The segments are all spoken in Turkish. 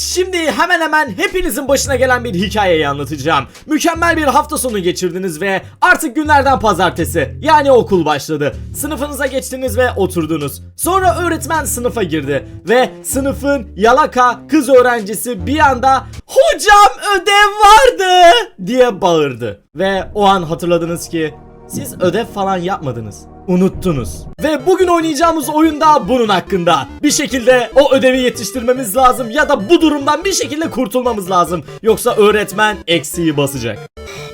Şimdi hemen hemen hepinizin başına gelen bir hikayeyi anlatacağım. Mükemmel bir hafta sonu geçirdiniz ve artık günlerden pazartesi yani okul başladı. Sınıfınıza geçtiniz ve oturdunuz. Sonra öğretmen sınıfa girdi ve sınıfın yalaka kız öğrencisi bir anda "Hocam ödev vardı!" diye bağırdı. Ve o an hatırladınız ki siz ödev falan yapmadınız. Unuttunuz. Ve bugün oynayacağımız oyunda bunun hakkında. Bir şekilde o ödevi yetiştirmemiz lazım ya da bu durumdan bir şekilde kurtulmamız lazım. Yoksa öğretmen eksiği basacak.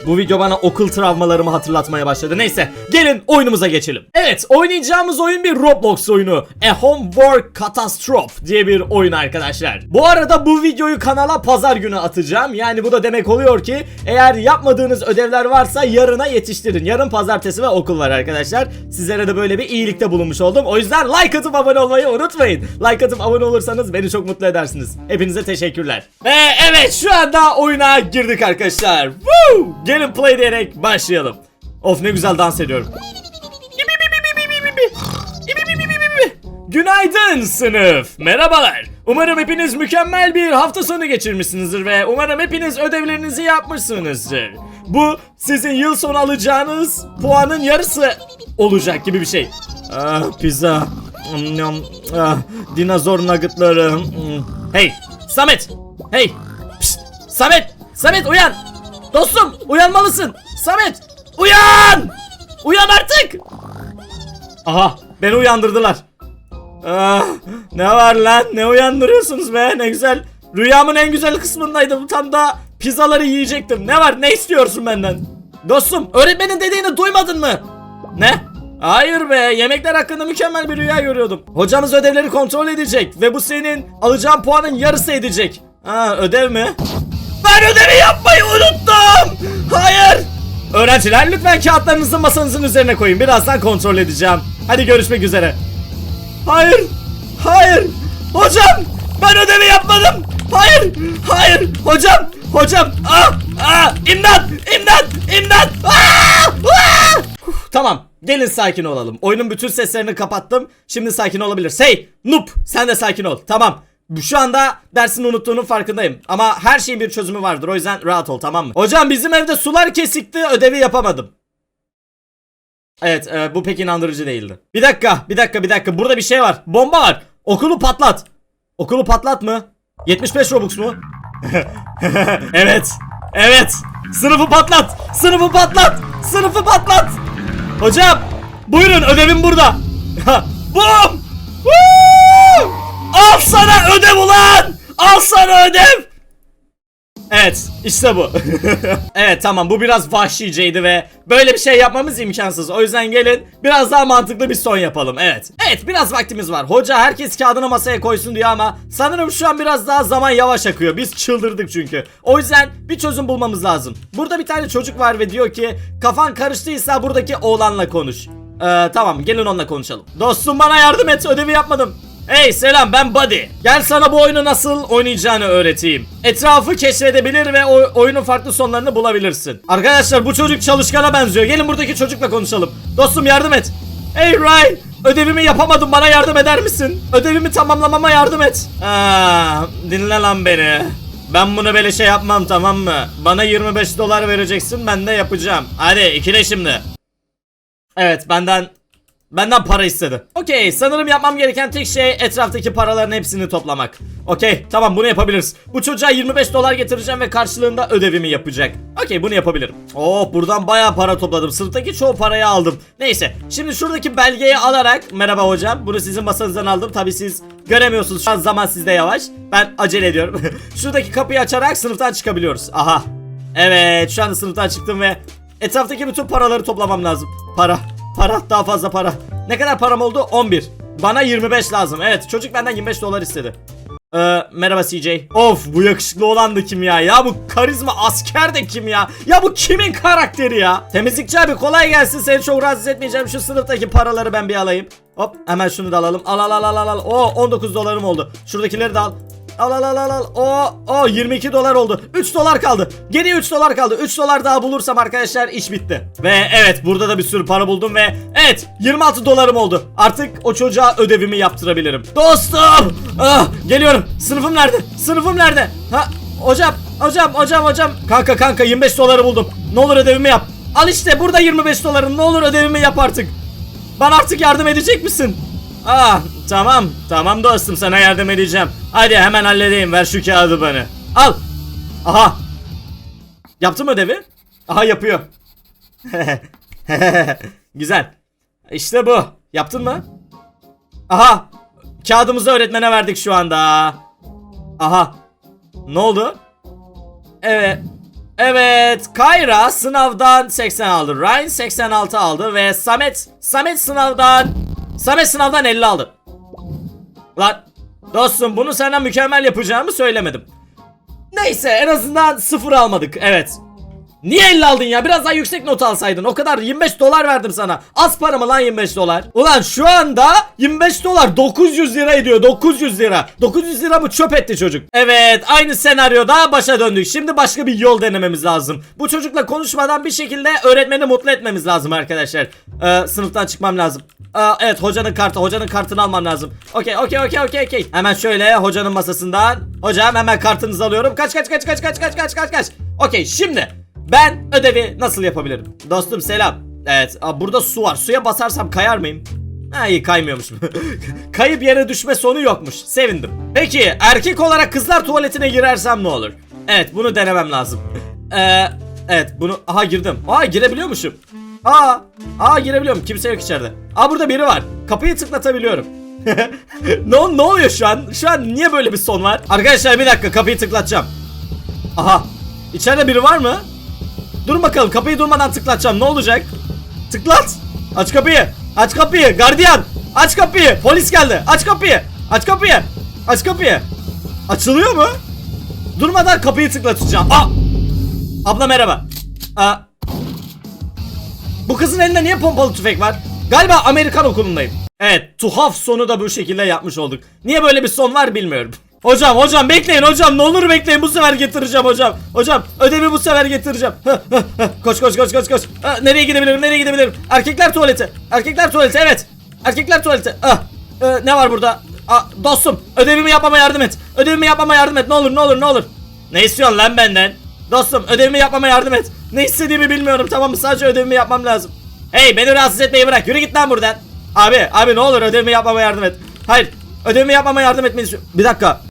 Bu video bana okul travmalarımı hatırlatmaya başladı. Neyse gelin oyunumuza geçelim. Evet oynayacağımız oyun bir Roblox oyunu. A Homework Catastrophe diye bir oyun arkadaşlar. Bu arada bu videoyu kanala pazar günü atacağım. Yani bu da demek oluyor ki eğer yapmadığınız ödevler varsa yarına yetiştirin. Yarın pazartesi ve okul var arkadaşlar. Sizlere de böyle bir iyilikte bulunmuş oldum. O yüzden like atıp abone olmayı unutmayın. Like atıp abone olursanız beni çok mutlu edersiniz. Hepinize teşekkürler. Ve evet şu anda oyuna girdik arkadaşlar. Woo! Gelin play diyerek başlayalım. Of ne güzel dans ediyorum. Günaydın sınıf. Merhabalar. Umarım hepiniz mükemmel bir hafta sonu geçirmişsinizdir ve umarım hepiniz ödevlerinizi yapmışsınızdır. Bu sizin yıl sonu alacağınız puanın yarısı olacak gibi bir şey. Ah pizza. Ah, dinozor nuggetları. Hmm. Hey Samet. Hey. Pişt. Samet. Samet uyan. Dostum uyanmalısın. Samet uyan. Uyan artık. Aha beni uyandırdılar. Ah, ne var lan? Ne uyandırıyorsunuz be? Ne güzel. Rüyamın en güzel kısmındaydım. Tam da pizzaları yiyecektim. Ne var? Ne istiyorsun benden? Dostum, öğretmenin dediğini duymadın mı? Ne? Hayır be, yemekler hakkında mükemmel bir rüya görüyordum. Hocamız ödevleri kontrol edecek ve bu senin alacağın puanın yarısı edecek. Ha, ödev mi? Ben ödevi yapmayı unuttum. Hayır. Öğrenciler lütfen kağıtlarınızı masanızın üzerine koyun. Birazdan kontrol edeceğim. Hadi görüşmek üzere. Hayır. Hayır. Hocam. Ben ödevi yapmadım. Hayır. Hayır. Hocam. Hocam. Ah. Ah. İmdat. İmdat. İmdat. Ah. Ah. Uf, Tamam. Gelin sakin olalım. Oyunun bütün seslerini kapattım. Şimdi sakin olabilir. Hey. Noob. Sen de sakin ol. Tamam. Şu anda dersini unuttuğunun farkındayım. Ama her şeyin bir çözümü vardır. O yüzden rahat ol tamam mı? Hocam bizim evde sular kesikti. Ödevi yapamadım. Evet e, bu pek inandırıcı değildi. Bir dakika bir dakika bir dakika burada bir şey var. Bomba var. Okulu patlat. Okulu patlat mı? 75 Robux mu? evet. Evet. Sınıfı patlat. Sınıfı patlat. Sınıfı patlat. Hocam buyurun ödevim burada. Bum. Woo! Al sana ödev ulan. Al sana ödev. Evet işte bu. evet tamam bu biraz vahşiceydi ve böyle bir şey yapmamız imkansız. O yüzden gelin biraz daha mantıklı bir son yapalım. Evet. Evet biraz vaktimiz var. Hoca herkes kağıdını masaya koysun diyor ama sanırım şu an biraz daha zaman yavaş akıyor. Biz çıldırdık çünkü. O yüzden bir çözüm bulmamız lazım. Burada bir tane çocuk var ve diyor ki kafan karıştıysa buradaki oğlanla konuş. Ee, tamam gelin onunla konuşalım. Dostum bana yardım et ödevi yapmadım. Hey selam ben Buddy. Gel sana bu oyunu nasıl oynayacağını öğreteyim. Etrafı keşfedebilir ve o oyunun farklı sonlarını bulabilirsin. Arkadaşlar bu çocuk çalışkana benziyor. Gelin buradaki çocukla konuşalım. Dostum yardım et. Hey Ryan ödevimi yapamadım bana yardım eder misin? Ödevimi tamamlamama yardım et. Aa, dinle lan beni. Ben bunu böyle şey yapmam tamam mı? Bana 25 dolar vereceksin ben de yapacağım. Hadi ikile şimdi. Evet benden Benden para istedi. Okey sanırım yapmam gereken tek şey etraftaki paraların hepsini toplamak. Okey tamam bunu yapabiliriz. Bu çocuğa 25 dolar getireceğim ve karşılığında ödevimi yapacak. Okey bunu yapabilirim. Oh buradan bayağı para topladım. Sınıftaki çoğu parayı aldım. Neyse şimdi şuradaki belgeyi alarak merhaba hocam bunu sizin masanızdan aldım. Tabi siz göremiyorsunuz şu an zaman sizde yavaş. Ben acele ediyorum. şuradaki kapıyı açarak sınıftan çıkabiliyoruz. Aha. Evet şu anda sınıftan çıktım ve etraftaki bütün paraları toplamam lazım. Para. Para daha fazla para. Ne kadar param oldu? 11. Bana 25 lazım. Evet çocuk benden 25 dolar istedi. Ee, merhaba CJ. Of bu yakışıklı olan da kim ya? Ya bu karizma asker de kim ya? Ya bu kimin karakteri ya? Temizlikçi abi kolay gelsin. Seni çok rahatsız etmeyeceğim. Şu sınıftaki paraları ben bir alayım. Hop hemen şunu da alalım. Al al al al al. Oo 19 dolarım oldu. Şuradakileri de al. Al al al al al. O o 22 dolar oldu. 3 dolar kaldı. Geriye 3 dolar kaldı. 3 dolar daha bulursam arkadaşlar iş bitti. Ve evet burada da bir sürü para buldum ve evet 26 dolarım oldu. Artık o çocuğa ödevimi yaptırabilirim. Dostum! Ah, geliyorum. Sınıfım nerede? Sınıfım nerede? Ha hocam hocam hocam hocam. Kanka kanka 25 doları buldum. Ne olur ödevimi yap. Al işte burada 25 doların. Ne olur ödevimi yap artık. Bana artık yardım edecek misin? Ah tamam tamam dostum sana yardım edeceğim. Hadi hemen halledeyim ver şu kağıdı bana. Al. Aha. Yaptın mı ödevi? Aha yapıyor. Güzel. İşte bu. Yaptın mı? Aha. Kağıdımızı öğretmene verdik şu anda. Aha. Ne oldu? Evet. Evet, Kayra sınavdan 80 aldı. Ryan 86 aldı ve Samet Samet sınavdan Samet sınavdan 50 aldı. Lan dostum bunu senden mükemmel yapacağımı söylemedim. Neyse en azından sıfır almadık. Evet. Niye 50 aldın ya? Biraz daha yüksek not alsaydın. O kadar 25 dolar verdim sana. Az para mı lan 25 dolar? Ulan şu anda 25 dolar 900 lira ediyor. 900 lira. 900 lira mı çöp etti çocuk? Evet aynı senaryoda başa döndük. Şimdi başka bir yol denememiz lazım. Bu çocukla konuşmadan bir şekilde öğretmeni mutlu etmemiz lazım arkadaşlar. Ee, sınıftan çıkmam lazım. Aa, evet hocanın kartı. Hocanın kartını almam lazım. Okey okey okey okey okey. Hemen şöyle hocanın masasından. Hocam hemen kartınızı alıyorum. Kaç kaç kaç kaç kaç kaç kaç kaç kaç. Okey şimdi ben ödevi nasıl yapabilirim? Dostum selam. Evet burada su var. Suya basarsam kayar mıyım? Ha iyi kaymıyormuşum. Kayıp yere düşme sonu yokmuş. Sevindim. Peki erkek olarak kızlar tuvaletine girersem ne olur? Evet bunu denemem lazım. Ee, evet bunu aha girdim. Aa girebiliyormuşum. Aa, aa girebiliyorum. Kimse yok içeride. Aa burada biri var. Kapıyı tıklatabiliyorum. ne, ne oluyor şu an? Şu an niye böyle bir son var? Arkadaşlar bir dakika kapıyı tıklatacağım. Aha. İçeride biri var mı? Dur bakalım kapıyı durmadan tıklatacağım. Ne olacak? Tıklat. Aç kapıyı. Aç kapıyı. Gardiyan. Aç kapıyı. Polis geldi. Aç kapıyı. Aç kapıyı. Aç kapıyı. Açılıyor mu? Durmadan kapıyı tıklatacağım. Aa! Abla merhaba. Aa, bu kızın elinde niye pompalı tüfek var? Galiba Amerikan okulundayım. Evet tuhaf sonu da bu şekilde yapmış olduk. Niye böyle bir son var bilmiyorum. Hocam hocam bekleyin hocam ne olur bekleyin bu sefer getireceğim hocam. Hocam ödevi bu sefer getireceğim. Koş koş koş koş koş. Nereye gidebilirim nereye gidebilirim? Erkekler tuvaleti. Erkekler tuvaleti evet. Erkekler tuvaleti. E, ne var burada? Dostum ödevimi yapmama yardım et. Ödevimi yapmama yardım et ne olur ne olur ne olur. Ne istiyorsun lan benden? Dostum ödevimi yapmama yardım et. Ne istediğimi bilmiyorum tamam mı? Sadece ödevimi yapmam lazım. Hey beni rahatsız etmeyi bırak. Yürü git lan buradan. Abi abi ne olur ödevimi yapmama yardım et. Hayır ödevimi yapmama yardım etmeni. Bir dakika.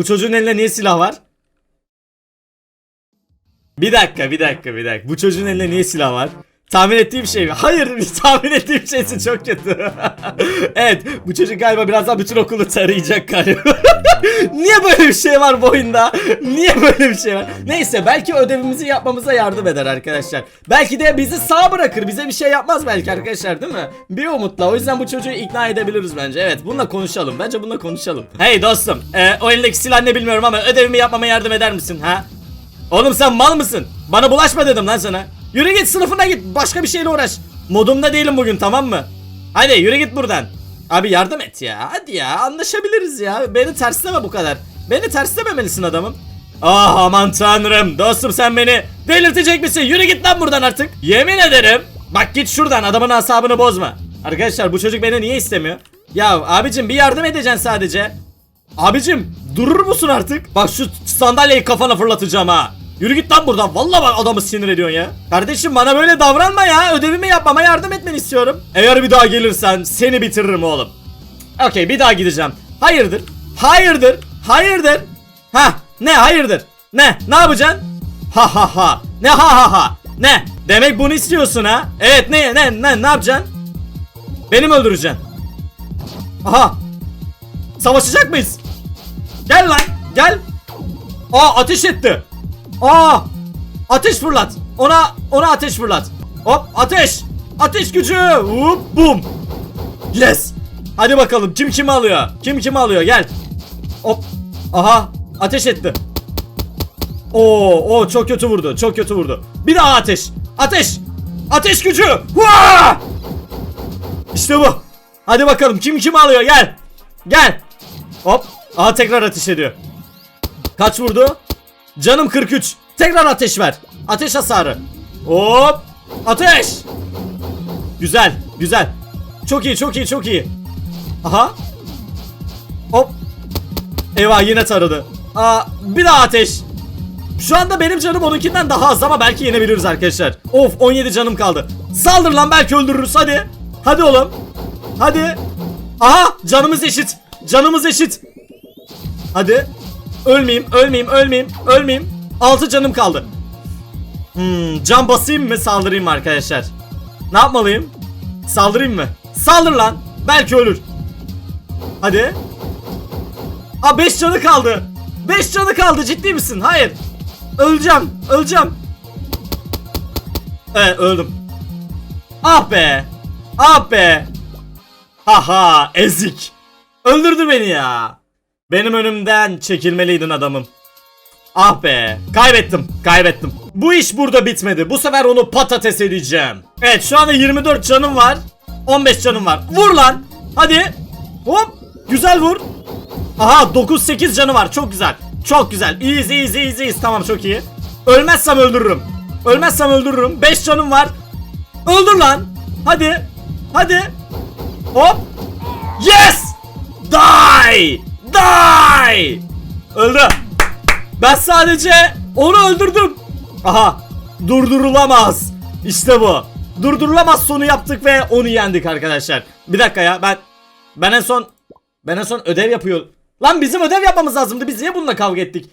Bu çocuğun elinde niye silah var? Bir dakika bir dakika bir dakika. Bu çocuğun elinde niye silah var? Tahmin ettiğim şey mi? Hayır tahmin ettiğim şeysi çok kötü. evet bu çocuk galiba birazdan bütün okulu tarayacak galiba. Niye böyle bir şey var bu? Niye böyle bir şey var? Neyse belki ödevimizi yapmamıza yardım eder arkadaşlar. Belki de bizi sağ bırakır. Bize bir şey yapmaz belki arkadaşlar değil mi? Bir umutla. O yüzden bu çocuğu ikna edebiliriz bence. Evet bununla konuşalım. Bence bununla konuşalım. Hey dostum. E, o elindeki silah ne bilmiyorum ama ödevimi yapmama yardım eder misin ha? Oğlum sen mal mısın? Bana bulaşma dedim lan sana. Yürü git sınıfına git. Başka bir şeyle uğraş. Modumda değilim bugün tamam mı? Hadi yürü git buradan. Abi yardım et ya. Hadi ya anlaşabiliriz ya. Beni tersleme bu kadar. Beni terslememelisin adamım. Ah aman tanrım. Dostum sen beni delirtecek misin? Yürü git lan buradan artık. Yemin ederim. Bak git şuradan adamın asabını bozma. Arkadaşlar bu çocuk beni niye istemiyor? Ya abicim bir yardım edeceksin sadece. Abicim durur musun artık? Bak şu sandalyeyi kafana fırlatacağım ha. Yürü git lan buradan. Vallahi bak adamı sinir ediyorsun ya. Kardeşim bana böyle davranma ya. Ödevimi yapmama yardım etmeni istiyorum. Eğer bir daha gelirsen seni bitiririm oğlum. Okey bir daha gideceğim. Hayırdır? Hayırdır? Hayırdır? Ha ne hayırdır? Ne? Ne yapacaksın? Ha ha ha. Ne ha ha ha. Ne? Demek bunu istiyorsun ha? Evet ne ne ne ne yapacaksın? Beni mi öldüreceksin? Aha. Savaşacak mıyız? Gel lan gel. Aa ateş etti. Aa ateş fırlat. Ona ona ateş fırlat. Hop ateş. Ateş gücü. Hop bum. Yes. Hadi bakalım kim kimi alıyor? Kim kimi alıyor? Gel. Hop. Aha ateş etti. Oo, o çok kötü vurdu. Çok kötü vurdu. Bir daha ateş. Ateş. Ateş gücü. Hua! İşte bu. Hadi bakalım kim kimi alıyor? Gel. Gel. Hop. Aha tekrar ateş ediyor. Kaç vurdu? Canım 43. Tekrar ateş ver. Ateş hasarı. Hop. Ateş. Güzel. Güzel. Çok iyi çok iyi çok iyi. Aha. Hop. Eyvah yine taradı. Aa, bir daha ateş. Şu anda benim canım onunkinden daha az ama belki yenebiliriz arkadaşlar. Of 17 canım kaldı. Saldır lan belki öldürürüz hadi. Hadi oğlum. Hadi. Aha canımız eşit. Canımız eşit. Hadi. Ölmeyeyim, ölmeyeyim, ölmeyeyim, ölmeyeyim. 6 canım kaldı. Hmm, can basayım mı saldırayım mı arkadaşlar? Ne yapmalıyım? Saldırayım mı? Saldır lan. Belki ölür. Hadi. Aa 5 canı kaldı. 5 canı kaldı ciddi misin? Hayır. Öleceğim. Öleceğim. Evet öldüm. Ah be. Ah be. Haha ezik. Öldürdü beni ya. Benim önümden çekilmeliydin adamım. Ah be. Kaybettim. Kaybettim. Bu iş burada bitmedi. Bu sefer onu patates edeceğim. Evet şu anda 24 canım var. 15 canım var. Vur lan. Hadi. Hop. Güzel vur. Aha 9-8 canı var. Çok güzel. Çok güzel. İyiyiz iyiyiz iyiyiz iyiyiz. Tamam çok iyi. Ölmezsem öldürürüm. Ölmezsem öldürürüm. 5 canım var. Öldür lan. Hadi. Hadi. Hop. Yes. Die. Die. Öldü. Ben sadece onu öldürdüm. Aha. Durdurulamaz. İşte bu. Durdurulamaz sonu yaptık ve onu yendik arkadaşlar. Bir dakika ya ben ben en son ben en son ödev yapıyor. Lan bizim ödev yapmamız lazımdı. Biz niye bununla kavga ettik?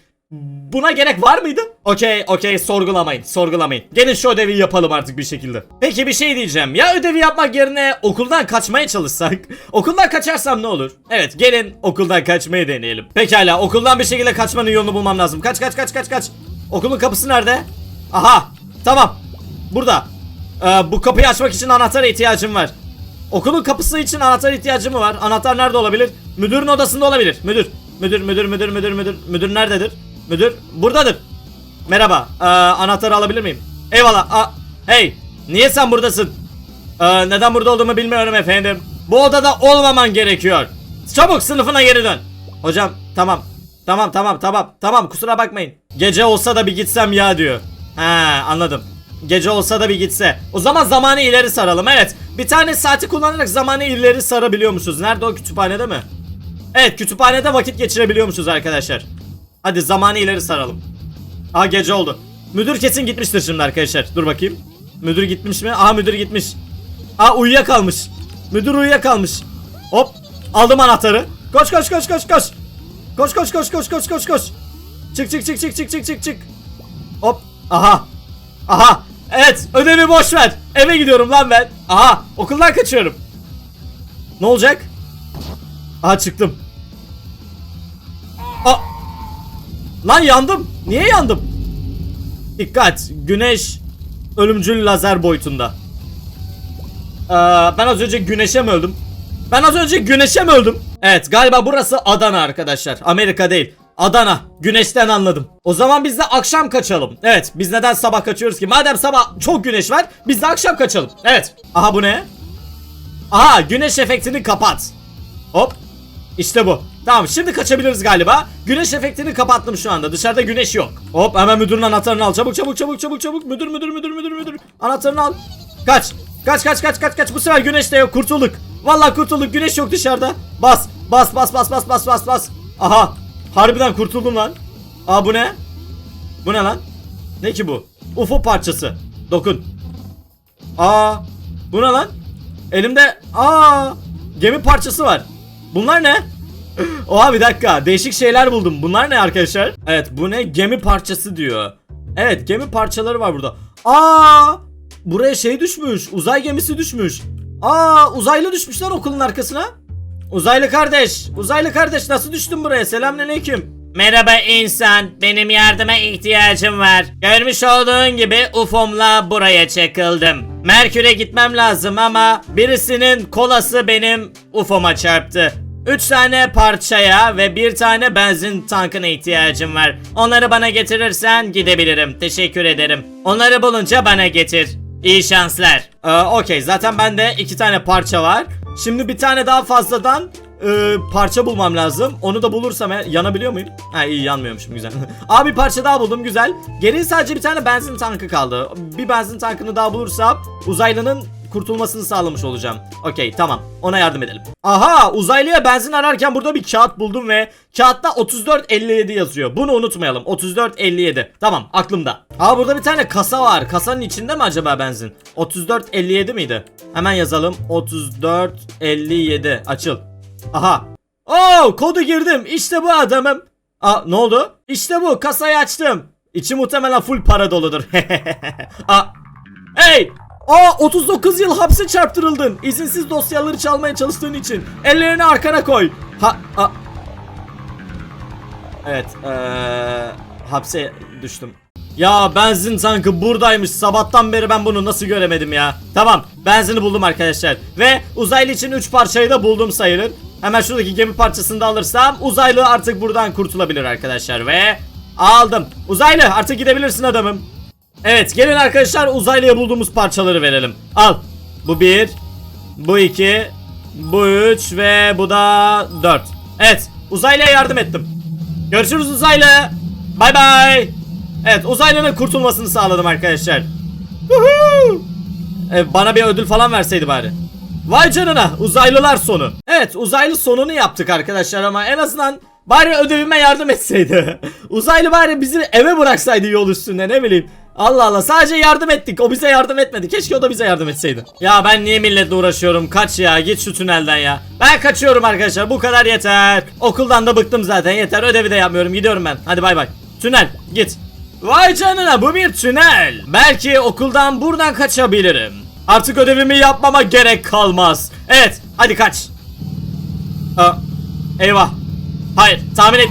Buna gerek var mıydı? Okey okey sorgulamayın sorgulamayın. Gelin şu ödevi yapalım artık bir şekilde. Peki bir şey diyeceğim. Ya ödevi yapmak yerine okuldan kaçmaya çalışsak? Okuldan kaçarsam ne olur? Evet gelin okuldan kaçmayı deneyelim. Pekala okuldan bir şekilde kaçmanın yolunu bulmam lazım. Kaç kaç kaç kaç kaç. Okulun kapısı nerede? Aha tamam. Burada. Ee, bu kapıyı açmak için anahtara ihtiyacım var. Okulun kapısı için anahtar ihtiyacım mı var? Anahtar nerede olabilir? Müdürün odasında olabilir. Müdür. Müdür, müdür, müdür, müdür, müdür. Müdür nerededir? Müdür buradadır. Merhaba. Ee, anahtarı alabilir miyim? Eyvallah. Aa, hey. Niye sen buradasın? Ee, neden burada olduğumu bilmiyorum efendim. Bu odada olmaman gerekiyor. Çabuk sınıfına geri dön. Hocam tamam. Tamam tamam tamam. Tamam kusura bakmayın. Gece olsa da bir gitsem ya diyor. Ha anladım. Gece olsa da bir gitse. O zaman zamanı ileri saralım. Evet. Bir tane saati kullanarak zamanı ileri sarabiliyormuşuz. Nerede o kütüphanede mi? Evet kütüphanede vakit geçirebiliyormuşuz arkadaşlar. Hadi zamanı ileri saralım. Aha gece oldu. Müdür kesin gitmiştir şimdi arkadaşlar. Dur bakayım. Müdür gitmiş mi? Aha müdür gitmiş. Aa uyuyakalmış. Müdür uyuyakalmış. Hop. Aldım anahtarı. Koş koş koş koş koş. Koş koş koş koş koş koş koş. Çık çık çık çık çık çık çık çık. Hop. Aha. Aha. Evet ödevi boş ver. Eve gidiyorum lan ben. Aha okuldan kaçıyorum. Ne olacak? Aha çıktım. Lan yandım. Niye yandım? Dikkat. Güneş ölümcül lazer boyutunda. Ee, ben az önce güneşe mi öldüm? Ben az önce güneşe mi öldüm? Evet galiba burası Adana arkadaşlar. Amerika değil. Adana. Güneşten anladım. O zaman biz de akşam kaçalım. Evet biz neden sabah kaçıyoruz ki? Madem sabah çok güneş var biz de akşam kaçalım. Evet. Aha bu ne? Aha güneş efektini kapat. Hop. İşte bu. Tamam şimdi kaçabiliriz galiba. Güneş efektini kapattım şu anda. Dışarıda güneş yok. Hop hemen müdürün anahtarını al. Çabuk çabuk çabuk çabuk çabuk. Müdür müdür müdür müdür müdür. Anahtarını al. Kaç. Kaç kaç kaç kaç kaç. Bu sefer güneş de yok. Kurtulduk. Vallahi kurtulduk. Güneş yok dışarıda. Bas. Bas bas bas bas bas bas bas. Aha. Harbiden kurtuldum lan. Aa bu ne? Bu ne lan? Ne ki bu? UFO parçası. Dokun. Aa. Bu ne lan? Elimde aa gemi parçası var. Bunlar ne? Oha bir dakika. Değişik şeyler buldum. Bunlar ne arkadaşlar? Evet bu ne? Gemi parçası diyor. Evet gemi parçaları var burada. Aa! Buraya şey düşmüş. Uzay gemisi düşmüş. Aa uzaylı düşmüşler okulun arkasına. Uzaylı kardeş. Uzaylı kardeş nasıl düştün buraya? Selamünaleyküm. Merhaba insan. Benim yardıma ihtiyacım var. Görmüş olduğun gibi UFO'mla buraya çakıldım. Merkür'e gitmem lazım ama birisinin kolası benim UFO'ma çarptı. 3 tane parçaya ve bir tane benzin tankına ihtiyacım var. Onları bana getirirsen gidebilirim. Teşekkür ederim. Onları bulunca bana getir. İyi şanslar. Ee, Okey zaten bende iki tane parça var. Şimdi bir tane daha fazladan e, parça bulmam lazım. Onu da bulursam eğer- yanabiliyor muyum? Ha iyi yanmıyormuşum güzel. Abi bir parça daha buldum güzel. Geriye sadece bir tane benzin tankı kaldı. Bir benzin tankını daha bulursam uzaylının kurtulmasını sağlamış olacağım. Okey tamam ona yardım edelim. Aha uzaylıya benzin ararken burada bir kağıt buldum ve kağıtta 3457 yazıyor. Bunu unutmayalım 3457. Tamam aklımda. Aa burada bir tane kasa var. Kasanın içinde mi acaba benzin? 3457 miydi? Hemen yazalım 3457 açıl. Aha. Oo kodu girdim. İşte bu adamım. Aa ne oldu? İşte bu kasayı açtım. İçi muhtemelen full para doludur. Aa. Hey! Aa 39 yıl hapse çarptırıldın. İzinsiz dosyaları çalmaya çalıştığın için. Ellerini arkana koy. Ha, a- Evet, eee hapse düştüm. Ya benzin tankı buradaymış. Sabahtan beri ben bunu nasıl göremedim ya? Tamam, benzini buldum arkadaşlar. Ve uzaylı için 3 parçayı da buldum sayılır. Hemen şuradaki gemi parçasını da alırsam uzaylı artık buradan kurtulabilir arkadaşlar ve aldım. Uzaylı artık gidebilirsin adamım. Evet gelin arkadaşlar uzaylıya bulduğumuz parçaları verelim. Al. Bu bir. Bu iki. Bu üç ve bu da dört. Evet uzaylıya yardım ettim. Görüşürüz uzaylı. Bay bay. Evet uzaylının kurtulmasını sağladım arkadaşlar. Woohoo! E, bana bir ödül falan verseydi bari. Vay canına uzaylılar sonu. Evet uzaylı sonunu yaptık arkadaşlar ama en azından bari ödevime yardım etseydi. Uzaylı bari bizi eve bıraksaydı yol üstünde ne bileyim. Allah Allah sadece yardım ettik o bize yardım etmedi keşke o da bize yardım etseydi. Ya ben niye milletle uğraşıyorum kaç ya git şu tünelden ya. Ben kaçıyorum arkadaşlar bu kadar yeter. Okuldan da bıktım zaten yeter ödevi de yapmıyorum gidiyorum ben hadi bay bay. Tünel git. Vay canına bu bir tünel. Belki okuldan buradan kaçabilirim. Artık ödevimi yapmama gerek kalmaz. Evet hadi kaç. Aa, eyvah. Hayır tahmin et.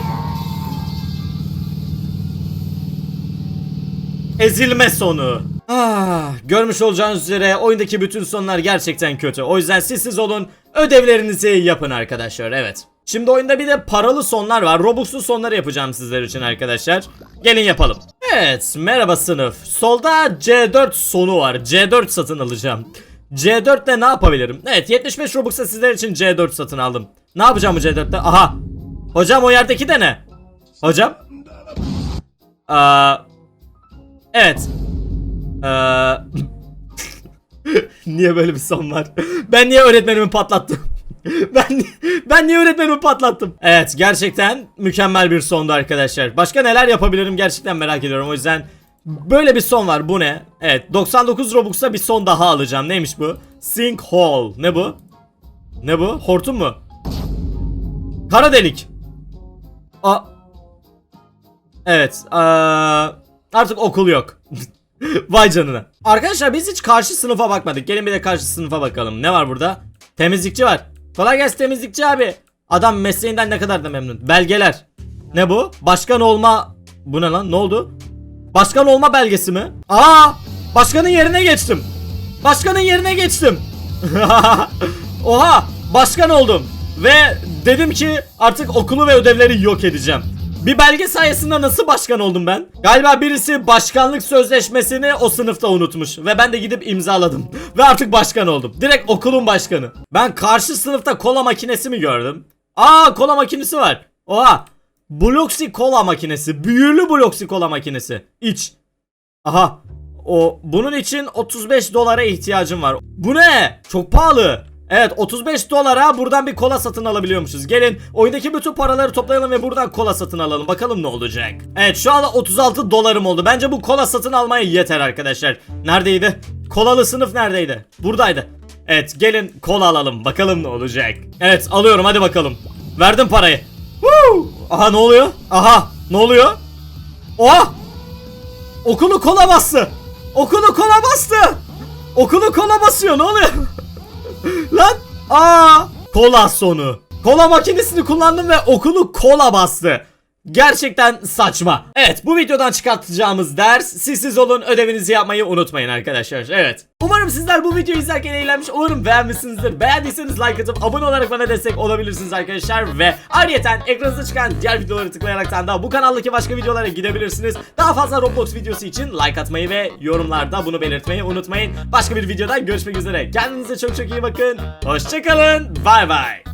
Ezilme sonu. Ah, görmüş olacağınız üzere oyundaki bütün sonlar gerçekten kötü. O yüzden sessiz olun, ödevlerinizi yapın arkadaşlar. Evet. Şimdi oyunda bir de paralı sonlar var. Robux'lu sonları yapacağım sizler için arkadaşlar. Gelin yapalım. Evet, merhaba sınıf. Solda C4 sonu var. C4 satın alacağım. C4 ile ne yapabilirim? Evet, 75 Robux'a sizler için C4 satın aldım. Ne yapacağım bu C4'te? Aha. Hocam o yerdeki de ne? Hocam? Aa, Evet. Ee, niye böyle bir son var? Ben niye öğretmenimi patlattım? ben ben niye öğretmenimi patlattım? Evet gerçekten mükemmel bir sondu arkadaşlar. Başka neler yapabilirim gerçekten merak ediyorum. O yüzden böyle bir son var. Bu ne? Evet 99 Robux'a bir son daha alacağım. Neymiş bu? Sinkhole. Ne bu? Ne bu? Hortum mu? Kara delik. A Evet. Aa, artık okul yok. Vay canına. Arkadaşlar biz hiç karşı sınıfa bakmadık. Gelin bir de karşı sınıfa bakalım. Ne var burada? Temizlikçi var. Kolay gelsin temizlikçi abi. Adam mesleğinden ne kadar da memnun. Belgeler. Ne bu? Başkan olma... Bu ne lan? Ne oldu? Başkan olma belgesi mi? Aa! Başkanın yerine geçtim. Başkanın yerine geçtim. Oha! Başkan oldum. Ve dedim ki artık okulu ve ödevleri yok edeceğim. Bir belge sayesinde nasıl başkan oldum ben? Galiba birisi başkanlık sözleşmesini o sınıfta unutmuş ve ben de gidip imzaladım ve artık başkan oldum. Direkt okulun başkanı. Ben karşı sınıfta kola makinesi mi gördüm? Aa kola makinesi var. Oha. Bloxy kola makinesi. Büyülü Bloxy kola makinesi. İç. Aha. O bunun için 35 dolara ihtiyacım var. Bu ne? Çok pahalı. Evet 35 dolara buradan bir kola satın alabiliyormuşuz. Gelin oyundaki bütün paraları toplayalım ve buradan kola satın alalım. Bakalım ne olacak. Evet şu anda 36 dolarım oldu. Bence bu kola satın almaya yeter arkadaşlar. Neredeydi? Kolalı sınıf neredeydi? Buradaydı. Evet gelin kola alalım. Bakalım ne olacak. Evet alıyorum hadi bakalım. Verdim parayı. Woo! Aha ne oluyor? Aha ne oluyor? Oha! Okulu kola bastı. Okulu kola bastı. Okulu kola basıyor ne oluyor? Lan aa kola sonu. Kola makinesini kullandım ve okulu kola bastı. Gerçekten saçma. Evet bu videodan çıkartacağımız ders sizsiz olun ödevinizi yapmayı unutmayın arkadaşlar. Evet. Umarım sizler bu videoyu izlerken eğlenmiş umarım beğenmişsinizdir. Beğendiyseniz like atıp abone olarak bana destek olabilirsiniz arkadaşlar. Ve ayrıyeten ekranınızda çıkan diğer videoları tıklayaraktan da bu kanaldaki başka videolara gidebilirsiniz. Daha fazla Roblox videosu için like atmayı ve yorumlarda bunu belirtmeyi unutmayın. Başka bir videoda görüşmek üzere. Kendinize çok çok iyi bakın. Hoşçakalın. Bay bay.